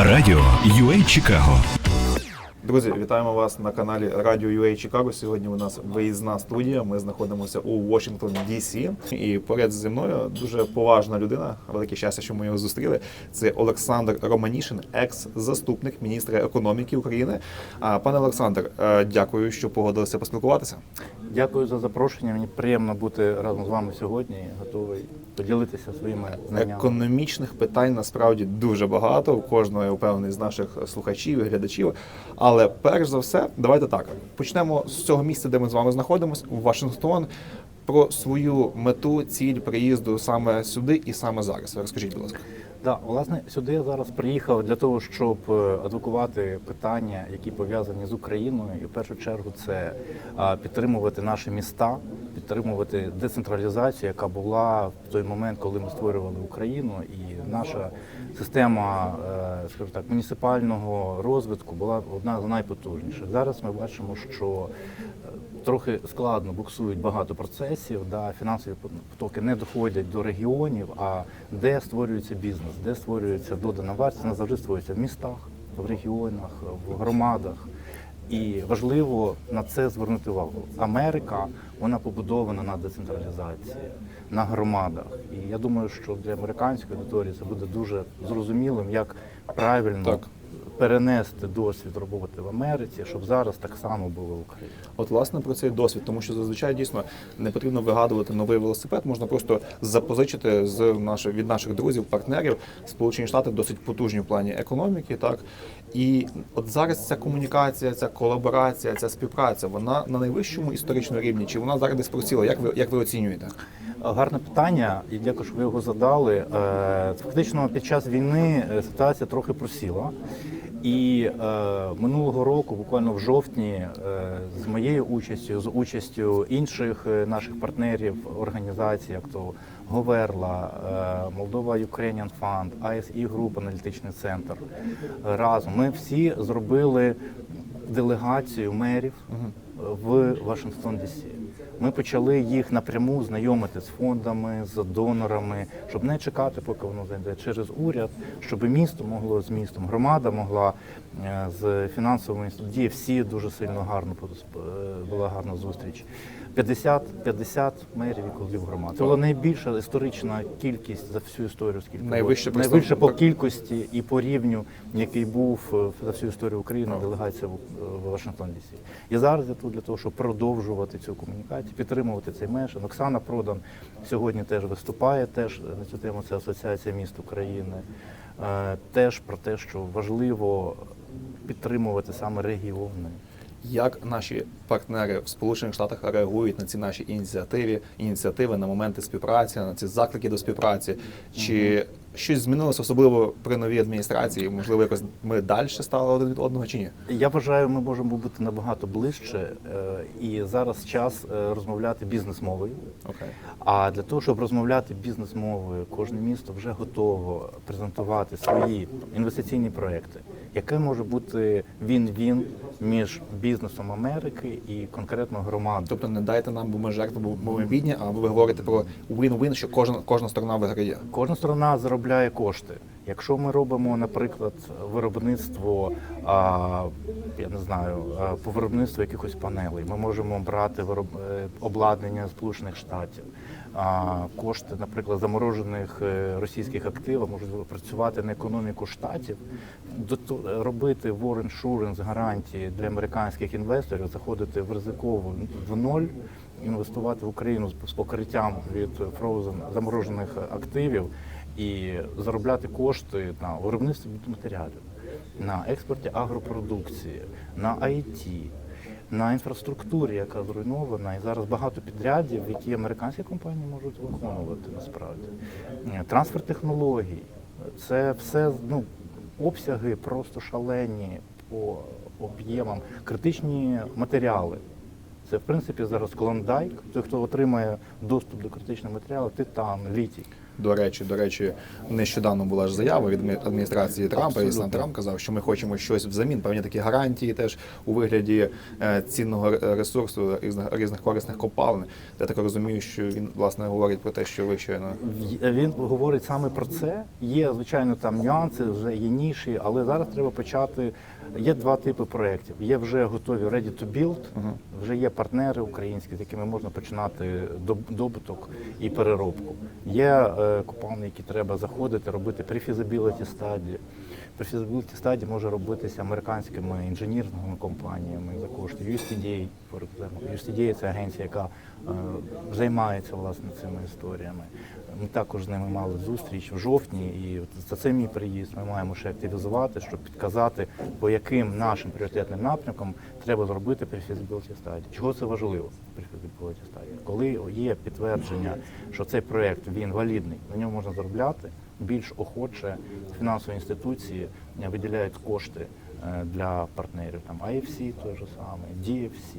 Радіо UA Чикаго. Друзі, вітаємо вас на каналі Радіо UA Чикаго. Сьогодні у нас виїзна студія. Ми знаходимося у Вашингтон, Дісі. І поряд зі мною дуже поважна людина. Велике щастя, що ми його зустріли. Це Олександр Романішин, екс-заступник міністра економіки України. А, Пане Олександр, е, дякую, що погодилися поспілкуватися. Дякую за запрошення. Мені приємно бути разом з вами сьогодні. Готовий поділитися своїми знаннями. Економічних питань насправді дуже багато. У кожного я впевнений з наших слухачів і глядачів. Але перш за все, давайте так почнемо з цього місця, де ми з вами знаходимося, в Вашингтон. Про свою мету, ціль приїзду саме сюди і саме зараз. Розкажіть, будь ласка. Да, власне, сюди я зараз приїхав для того, щоб е, адвокувати питання, які пов'язані з Україною, і в першу чергу це підтримувати наші міста, підтримувати децентралізацію, яка була в той момент, коли ми створювали Україну, і наша система, е, скажімо так, муніципального розвитку була одна з найпотужніших. Зараз ми бачимо, що е, трохи складно буксують багато процесів, да, фінансові потоки не доходять до регіонів, а де створюється бізнес, де створюється додана вартість, вона завжди створюється в містах, в регіонах, в громадах. І важливо на це звернути увагу. Америка вона побудована на децентралізації, на громадах. І я думаю, що для американської аудиторії це буде дуже зрозумілим, як правильно Так. Перенести досвід роботи в Америці, щоб зараз так само було в Україні. От власне про цей досвід, тому що зазвичай дійсно не потрібно вигадувати новий велосипед, можна просто запозичити з наших від наших друзів, партнерів. Сполучені Штати досить потужні в плані економіки, так і от зараз ця комунікація, ця колаборація, ця співпраця, вона на найвищому історичному рівні. Чи вона зараз десь просіла? Як ви як ви оцінюєте? Гарне питання, і дякую, що ви його задали. Е, Фактично, під час війни е, ситуація трохи просіла. І е, минулого року, буквально в жовтні, е, з моєю участю, з участю інших е, наших партнерів організацій, як то Говерла, е, Молдова Ukrainian Fund, ISE Group, аналітичний центр. е, Разом ми всі зробили делегацію мерів в Вашингтон Дісі. Ми почали їх напряму знайомити з фондами, з донорами, щоб не чекати, поки воно зайде через уряд, щоб місто могло з містом, громада могла е, з фінансовими інституціями. Всі дуже сильно гарно е, була гарна зустріч. 50, 50 мерів і голів громад. Це була найбільша історична кількість за всю історію, скільки було. Найвище найвище по кількості і по рівню, який був е, за всю історію України делегація в, в Вашингтон Дісі. І зараз я тут для того, щоб продовжувати цю комунікацію, підтримувати цей мешан. Оксана Продан сьогодні теж виступає, теж на цю тему це Асоціація міст України. Е, Теж про те, що важливо підтримувати саме регіони. Як наші партнери в Сполучених Штатах реагують на ці наші ініціативи, ініціативи на моменти співпраці, на ці заклики до співпраці? Чи щось змінилося особливо при новій адміністрації? Можливо, якось ми далі стали один від одного чи ні? Я вважаю, ми можемо бути набагато ближче, е, і зараз час е, розмовляти бізнес-мовою. Окей. А для того, щоб розмовляти бізнес-мовою, кожне місто вже готово презентувати свої інвестиційні проекти. Яке може бути він-він між бізнесом Америки і конкретно громадою? Тобто не дайте нам, бо ми жертви, бо ми бідні, а ви говорите про win-win, що кожна кожна сторона виграє. Кожна сторона заробляє кошти. Якщо ми робимо, наприклад, виробництво, а, я не знаю, по виробництву якихось панелей, ми можемо брати вироб... е, обладнання Сполучених Штатів. А, кошти, наприклад, заморожених е, російських активів можуть працювати на економіку штатів, Дото- робити war гарантії для американських інвесторів, заходити в ризикову в ноль інвестувати в Україну з- покриттям від frozen заморожених активів і заробляти кошти на виробництві матеріалів, на експорті агропродукції, на IT, на інфраструктурі, яка зруйнована, і зараз багато підрядів, які американські компанії можуть виконувати насправді. Е, Трансфер технологій, це все ну, обсяги просто шалені по об'ємам, критичні матеріали. Це в принципі зараз клондайк. Той, хто отримає доступ до критичних матеріалів, титан, літій. До речі, до речі, нещодавно була ж заява від адмі- адміністрації Трампа, і сам Абсолютно. Трамп казав, що ми хочемо щось взамін, певні такі гарантії теж у вигляді е, цінного ресурсу різних різних корисних копалин. Я так розумію, що він власне говорить про те, що ви щойно Він говорить саме про це. Є, звичайно, там нюанси, вже є ніші, але зараз треба почати. Є два типи проєктів. Є вже готові ready to build, вже є партнери українські, з якими можна починати добуток і переробку. Є е, купальні, які треба заходити, робити при feasibility стадії. При feasibility стадії може робитися американськими інженірними компаніями за кошти example. USTDA – це агенція, яка е, займається власне цими історіями. Ми також з ними мали зустріч в жовтні, і за це мій приїзд ми маємо ще активізувати, щоб підказати, по яким нашим пріоритетним напрямкам треба зробити feasibility стадії. Чого це важливо feasibility стадії? Коли є підтвердження, що цей проект він валідний, на ньому можна заробляти, більш охоче фінансові інституції е, виділяють кошти е, для партнерів. Там IFC той же самий, DFC.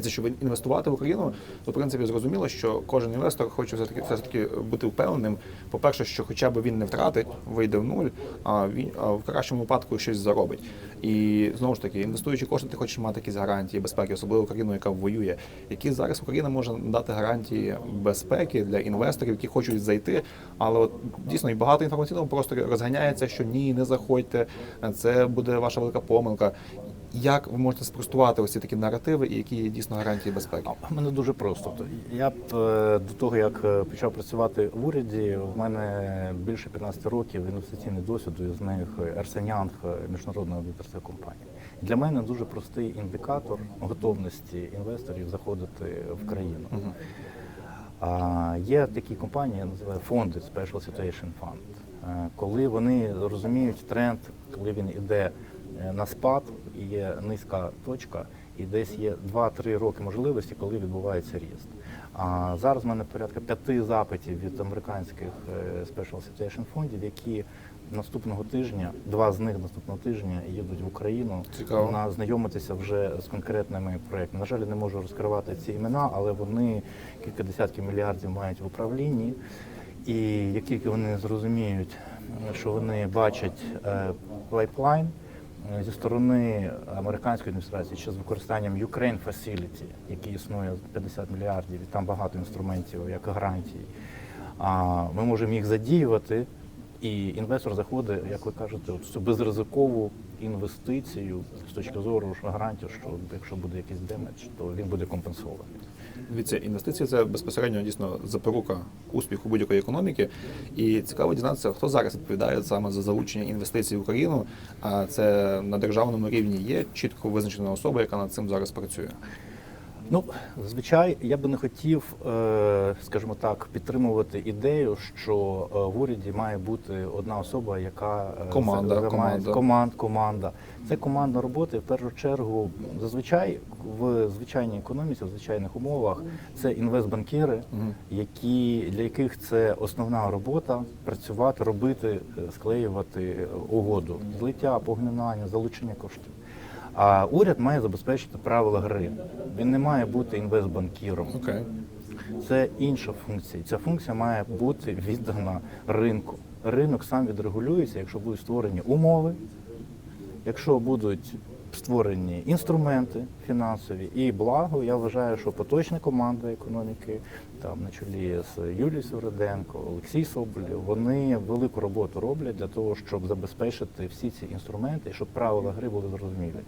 Це щоб інвестувати в Україну, то в принципі зрозуміло, що кожен інвестор хоче все таки все таки бути впевненим. По-перше, що хоча б він не втратить, вийде в нуль, а він а в кращому випадку щось заробить. І знову ж таки, інвестуючи кошти, ти хочеш мати якісь гарантії безпеки, особливо Україну, яка воює. Які зараз Україна може дати гарантії безпеки для інвесторів, які хочуть зайти, але от дійсно і багато інформаційного простору розганяється, що ні, не заходьте, це буде ваша велика помилка. Як ви можете спростувати ось ці такі наративи і які є дійсно гарантії безпеки? У мене дуже просто. Я б е, до того, як е, почав працювати в уряді, в мене більше 15 років інвестиційний досвід, з них Ерсенянг, міжнародна аудиторська компанія. Для мене дуже простий індикатор готовності інвесторів заходити в країну. А, є такі компанії, я називаю фонди Special Situation Fund. Е, Коли вони розуміють тренд, коли він іде е, на спад, і є низька точка, і десь є 2-3 роки можливості, коли відбувається ріст. А зараз в мене порядка п'яти запитів від американських е, Special Situation фондів, які наступного тижня, два з них наступного тижня їдуть в Україну Цікаво. на знайомитися вже з конкретними проектами. На жаль, не можу розкривати ці імена, але вони кілька десятків мільярдів мають в управлінні. І як тільки вони зрозуміють, що вони бачать е, пайплайн е, зі сторони американської адміністрації, ще з використанням Ukraine Facility, який існує 50 мільярдів, і там багато інструментів як гарантій, а ми можемо їх задіювати. І інвестор заходить, як ви кажете, в цю безризикову інвестицію з точки зору що гарантію, що якщо буде якийсь демедж, то він буде компенсований. Дивіться, інвестиції це безпосередньо дійсно запорука успіху будь-якої економіки. І цікаво дізнатися, хто зараз відповідає саме за залучення інвестицій в Україну. А це на державному рівні є чітко визначена особа, яка над цим зараз працює. Ну, зазвичай я би не хотів, е, скажімо так, підтримувати ідею, що е, в уряді має бути одна особа, яка е, Команда, займається- команда. команд, команда. Це командна робота. В першу чергу, зазвичай в звичайній економіці, в звичайних умовах, це інвестбанкіри, які для яких це основна робота працювати, робити, склеювати угоду, злиття, поглинання, залучення коштів. А уряд має забезпечити правила гри. Він не має бути інвестбанкіром. Okay. Це інша функція. Ця функція має бути віддана ринку. Ринок сам відрегулюється, якщо будуть створені умови, якщо будуть створені інструменти фінансові і благо, я вважаю, що поточна команда економіки, там на чолі з Юлією Свериденко, Олексій Соболєв, вони велику роботу роблять для того, щоб забезпечити всі ці інструменти, щоб правила гри були зрозумілі.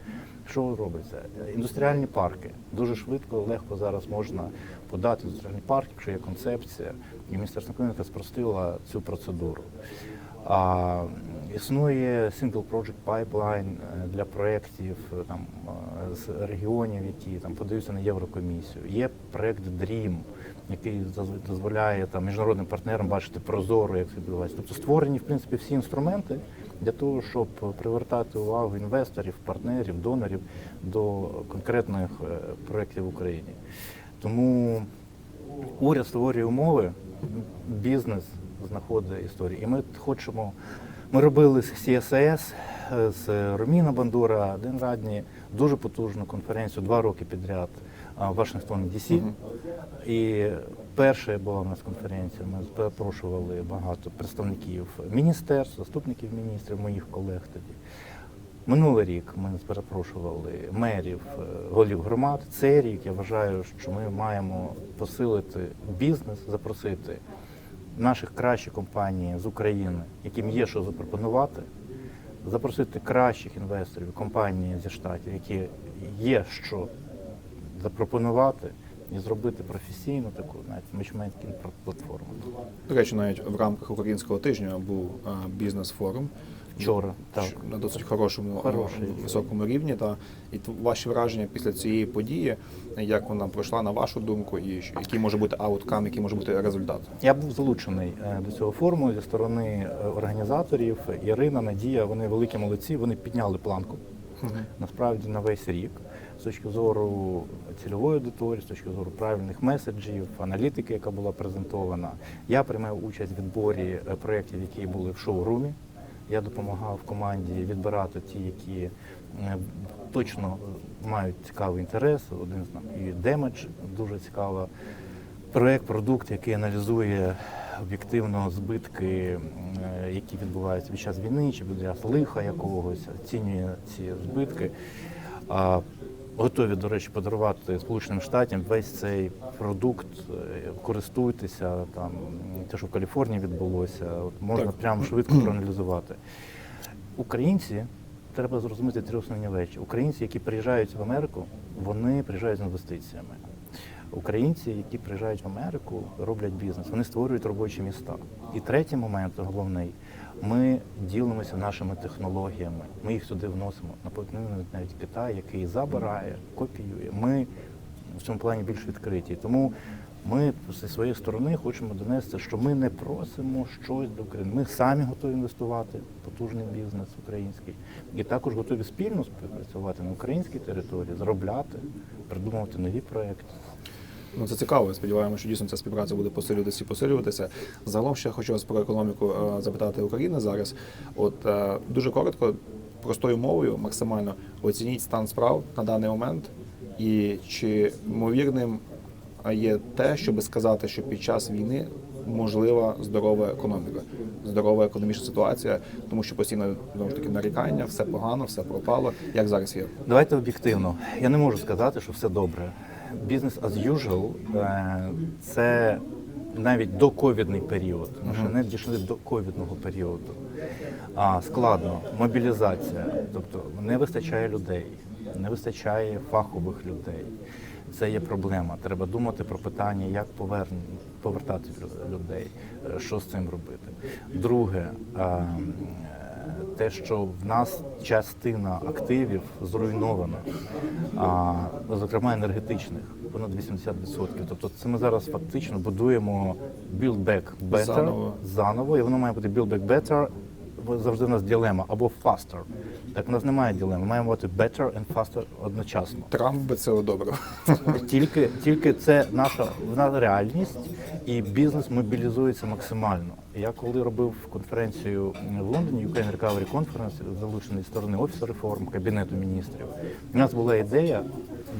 Що робиться? Індустріальні парки дуже швидко, легко зараз можна подати індустріальний парк, якщо є концепція, і Міністерство економіки спростило цю процедуру. А, існує Single Project Pipeline е, для проєктів е, там е, з регіонів, які там подаються на Єврокомісію. Є проєкт DREAM, який дозволяє там міжнародним партнерам бачити прозоро, як це відбувається. Тобто створені в принципі всі інструменти для того, щоб привертати увагу інвесторів, партнерів, донорів до конкретних проєктів в Україні. Тому уряд створює умови, бізнес знаходить історії. І ми хочемо. Ми робили з CSIS, е, з Роміна Бандура, Ден Радні, дуже потужну конференцію два роки підряд в Вашингтоні, Дісі. І Перша була у нас конференція. Ми запрошували багато представників міністерств, заступників міністрів, моїх колег тоді. Минулий рік ми запрошували мерів, е, голів громад. Цей рік я вважаю, що ми маємо посилити бізнес, запросити наших кращих компаній з України, яким є що запропонувати, запросити кращих інвесторів, компанії зі штатів, які є що запропонувати, і зробити професійну таку навіть мечменську платформу. До речі, навіть в рамках українського тижня був е, бізнес-форум. Вчора так. На досить хорошому Хороший. високому рівні. Та і ваші враження після цієї події, як вона пройшла на вашу думку, і який може бути ауткам, який може бути результат? Я був залучений е, до цього форуму зі сторони е, організаторів. Ірина, Надія, вони великі молодці, вони підняли планку насправді на весь рік з точки зору цільової аудиторії, з точки зору правильних меседжів, аналітики, яка була презентована. Я приймав участь в відборі е, проєктів, які були в шоурумі. Я допомагав команді відбирати ті, які е, точно мають цікавий інтерес. Один з нам і демедж дуже цікава. Проект, продукт, який аналізує об'єктивно збитки, е, які відбуваються під час війни чи під час лиха якогось, оцінює ці збитки. Готові, до речі, подарувати Сполученим Штатам весь цей продукт, е, користуйтеся там, те, що в Каліфорнії відбулося, от можна Так. прямо швидко проаналізувати. Українці треба зрозуміти три основні речі. Українці, які приїжджають в Америку, вони приїжджають з інвестиціями. Українці, які приїжджають в Америку, роблять бізнес, вони створюють робочі міста. І третій момент, головний, ми ділимося нашими технологіями. Ми їх сюди вносимо. Наприклад, навіть Китай, який забирає, копіює. Ми в цьому плані більш відкриті. Тому ми зі своєї сторони хочемо донести, що ми не просимо щось до України. Ми самі готові інвестувати в потужний бізнес український, і також готові спільно співпрацювати на українській території, заробляти, придумувати нові проекти. Ну це цікаво. Сподіваємося, що дійсно ця співпраця буде посилюватися і посилюватися. Загалом ще хочу вас про економіку е, запитати України зараз. От е, дуже коротко, простою мовою, максимально оцініть стан справ на даний момент, і чи ймовірним є те, щоб сказати, що під час війни можлива здорова економіка, здорова економічна ситуація, тому що постійно знову ж таки нарікання, все погано, все пропало. Як зараз є? Давайте об'єктивно. Я не можу сказати, що все добре. Бізнес as usual е, – це навіть доковідний період. Ми ще не дійшли до ковідного періоду. А складно, мобілізація, тобто не вистачає людей, не вистачає фахових людей. Це є проблема. Треба думати про питання, як поверн... повертати людей, е, що з цим робити. Друге, е, е, те, що в нас частина активів зруйнована, а, зокрема енергетичних, понад 80%. Тобто це ми зараз фактично будуємо build back better Заново. заново, і воно має бути build back better. Завжди у нас дилема або faster. Так у нас немає дилеми. Маємо бути better and faster одночасно. Трамп би це одобрив. Тільки, тільки це наша вона реальність, і бізнес мобілізується максимально. Я коли робив конференцію в Лондоні, Ukraine Recovery Conference, залучений з сторони офісу реформ Кабінету міністрів, у нас була ідея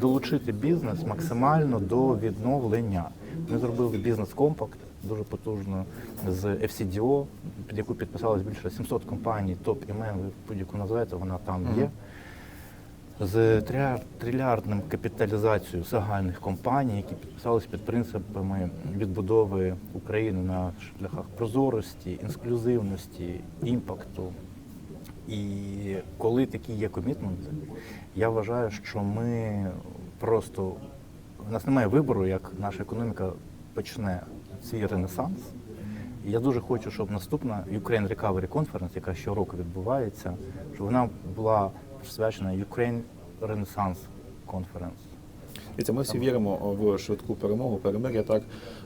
долучити бізнес максимально до відновлення. Ми зробили бізнес-компакт дуже потужно з FCDO, під яку підписалось більше 700 компаній, топ імен, ви будь-яку називаєте, вона там є з трильярдним капіталізацією загальних компаній, які підписалися під принципами відбудови України на шляхах прозорості, інклюзивності, імпакту. І коли такі є комітменти, я вважаю, що ми просто у нас немає вибору, як наша економіка почне свій ренесанс. Я дуже хочу, щоб наступна Ukraine Recovery Conference, яка щороку відбувається, щоб вона була присвячена Ukraine Renaissance Conference. Це ми всі віримо в швидку перемогу, перемир'я, так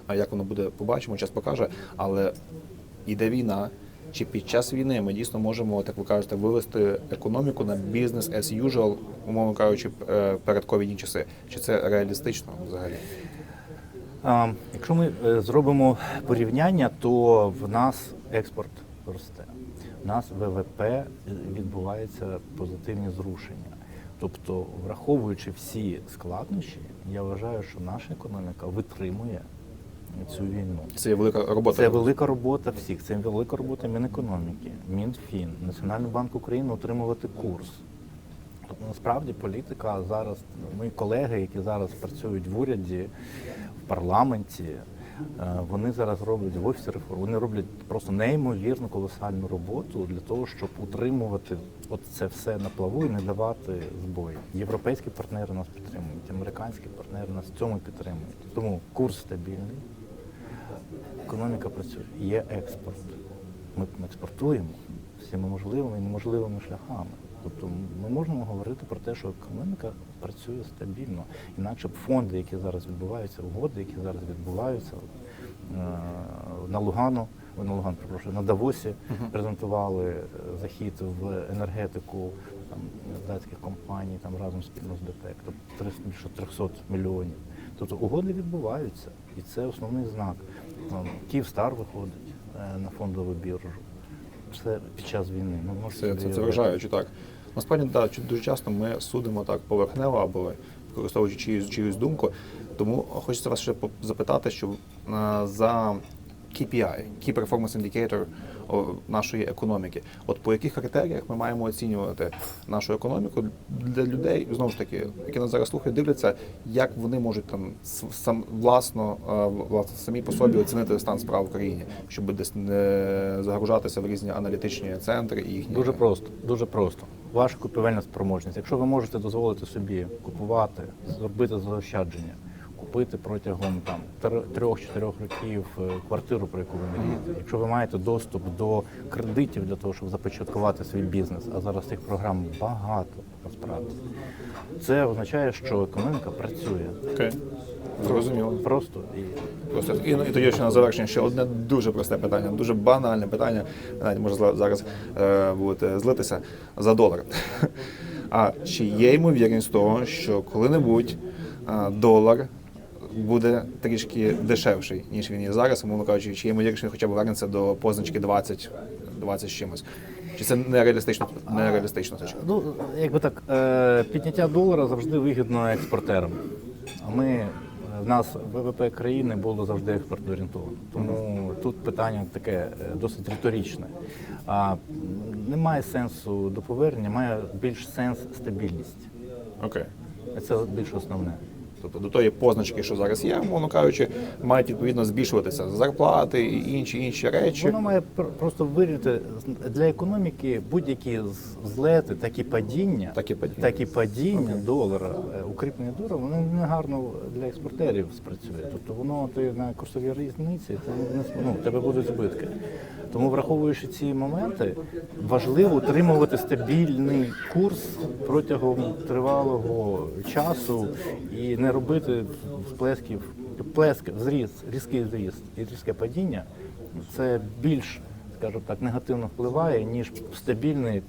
а як воно буде, побачимо, час покаже. Але іде війна. Чи під час війни ми дійсно можемо, так ви кажете, вивести економіку на бізнес as usual, умовно кажучи, е, перед ковідні часи? Чи це реалістично взагалі? Якщо ми е, зробимо порівняння, то в нас експорт росте. У нас ВВП відбуваються позитивні зрушення. Тобто, враховуючи всі складнощі, я вважаю, що наша економіка витримує цю війну. Це є велика робота. Це велика робота всіх. Це велика робота Мінекономіки, Мінфін, Національний банк України отримувати курс. Тобто насправді політика зараз, мої колеги, які зараз працюють в уряді, в парламенті, е, вони зараз роблять в офісі реформ. Вони роблять просто неймовірну колосальну роботу для того, щоб утримувати от це все на плаву і не давати збої. Європейські партнери нас підтримують, американські партнери нас в цьому підтримують. Тому курс стабільний, економіка працює, є експорт. Ми експортуємо всіма можливими і неможливими шляхами. Тобто ми можемо говорити про те, що економіка працює стабільно. Інакше б фонди, які зараз відбуваються, угоди, які зараз відбуваються е, на Лугану, на Луган, перепрошую, на Давосі презентували е, захід в енергетику там, датських компаній там разом спільно з ДТЕК, тобто 300 більше 300 мільйонів. Тобто угоди відбуваються, і це основний знак. Київстар виходить е, на фондову біржу. Все під час війни. Ну, Це, це, це вражаюче, так. Насправді, да, дуже часто ми судимо так поверхнево або використовуючи чиюсь, чиюсь думку. Тому хочеться вас ще запитати, що е, за KPI, Key Performance Indicator нашої економіки. От по яких критеріях ми маємо оцінювати нашу економіку для людей, знову ж таки, які нас зараз слухають, дивляться, як вони можуть там сам власно, е, власне самі по собі оцінити стан справ в країні, щоб десь не загружатися в різні аналітичні центри і їхні Дуже просто, дуже просто. Ваша купівельна спроможність. Якщо ви можете дозволити собі купувати, зробити заощадження, купити протягом там тр- трьох-чотирьох років е, квартиру, про яку ви мрієте, якщо ви маєте доступ до кредитів для того, щоб започаткувати свій бізнес, а зараз цих програм багато насправді, це означає, що економіка працює. Окей. Зрозуміло. Просто і Просто і, і тоді ще на завершення ще одне дуже просте питання, дуже банальне питання. Навіть може зараз е, будете злитися за долар. А чи є ймовірність того, що коли-небудь долар буде трішки дешевший, ніж він є зараз, умовно кажучи, чи є ймовірність, він хоча б вернеться до позначки 20, 20 з чимось? Чи це нереалістично? Нереалістично точка? Ну, якби так, е, підняття долара завжди вигідно експортерам. А ми в нас ВВП країни було завжди експортно орієнтовано. Тому тут питання таке е, досить риторичне. А немає сенсу до повернення, має більш сенс стабільність. Окей. Це більш основне. Тобто до тої позначки, що зараз є, умовно кажучи, мають відповідно збільшуватися зарплати і інші інші речі. Воно має просто вирішити для економіки будь-які злети, так і падіння, Так і падіння. так і падіння долара, е, укріплення долара, воно не гарно для експортерів спрацює. Тобто воно ти на курсовій різниці, ти не ну, тебе будуть збитки. Тому, враховуючи ці моменти, важливо утримувати стабільний курс протягом тривалого часу і не робити всплесків, плески, зріз, різкий зріст і різке падіння. Це більш, скажімо так, негативно впливає, ніж стабільний,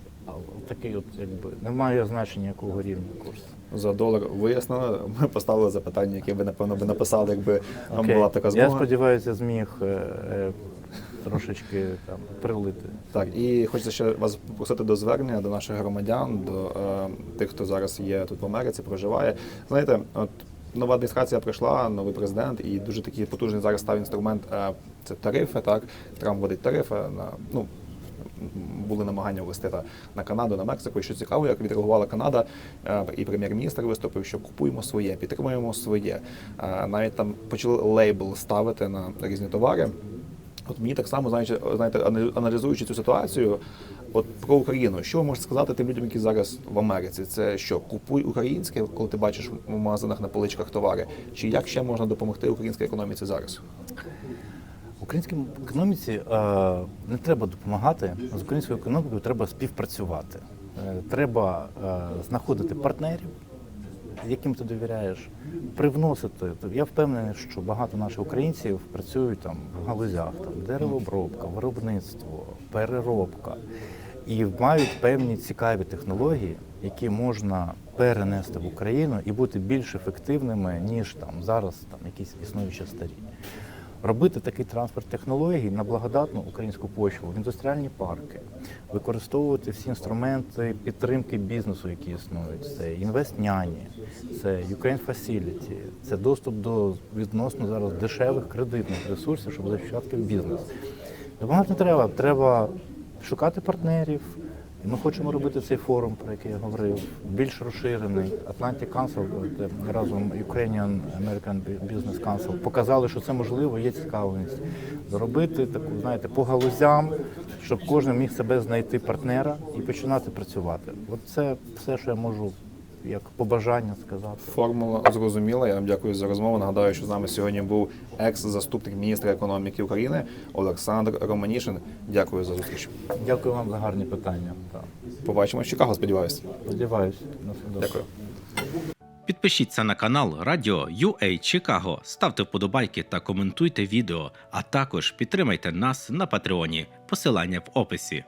такий, от якби немає значення якого рівня курс. За долар вияснено. Ми поставили запитання, яке ви напевно би написали, якби вам була така Я сподіваюся, зміг е, е, трошечки там прилити. Так, і хочеться ще вас попросити до звернення до наших громадян, до е, тих, хто зараз є тут в Америці, проживає. Знаєте, от нова адміністрація прийшла, новий президент, і дуже такий потужний зараз став інструмент. Е, це тарифи. Так, Трамп вводить тарифи на ну. Були намагання ввести та на Канаду, на Мексику. І що цікаво, як відреагувала Канада, е, і прем'єр-міністр виступив, що купуємо своє, підтримуємо своє. Е, Навіть там почали лейбл ставити на різні товари. От мені так само, знаєте, аналізуючи цю ситуацію, от про Україну, що ви можете сказати тим людям, які зараз в Америці? Це що купуй українське, коли ти бачиш в магазинах на поличках товари, чи як ще можна допомогти українській економіці зараз? Українській економіці е, не треба допомагати. З українською економікою треба співпрацювати. Е, треба е, знаходити партнерів, яким ти довіряєш, привносити. Я впевнений, що багато наших українців працюють там в галузях, там деревообробка, виробництво, переробка і мають певні цікаві технології, які можна перенести в Україну і бути більш ефективними, ніж там зараз там якісь існуючі старі. Робити такий трансфер технологій на благодатну українську почву в індустріальні парки, використовувати всі інструменти підтримки бізнесу, які існують. Це інвестняні, це Ukraine Facility, це доступ до відносно зараз дешевих кредитних ресурсів, щоб захищати бізнес. Допомагати не треба. Треба шукати партнерів. І ми хочемо робити цей форум, про який я говорив, більш розширений. Atlantic Council, де разом Ukrainian American Business Council показали, що це можливо, є цікавість. Зробити таку, знаєте, по галузям, щоб кожен міг себе знайти партнера і починати працювати. От це все, що я можу як побажання сказати. Формула зрозуміла. Я вам дякую за розмову. Нагадаю, що з нами сьогодні був екс-заступник міністра економіки України Олександр Романішин. Дякую за зустріч. Дякую вам за гарні питання. Так. Побачимось в Чикаго, сподіваюся. Сподіваюся, на все добре. Дякую. Підпишіться на канал Радіо UA Чикаго, ставте вподобайки та коментуйте відео, а також підтримайте нас на Патреоні. Посилання в описі.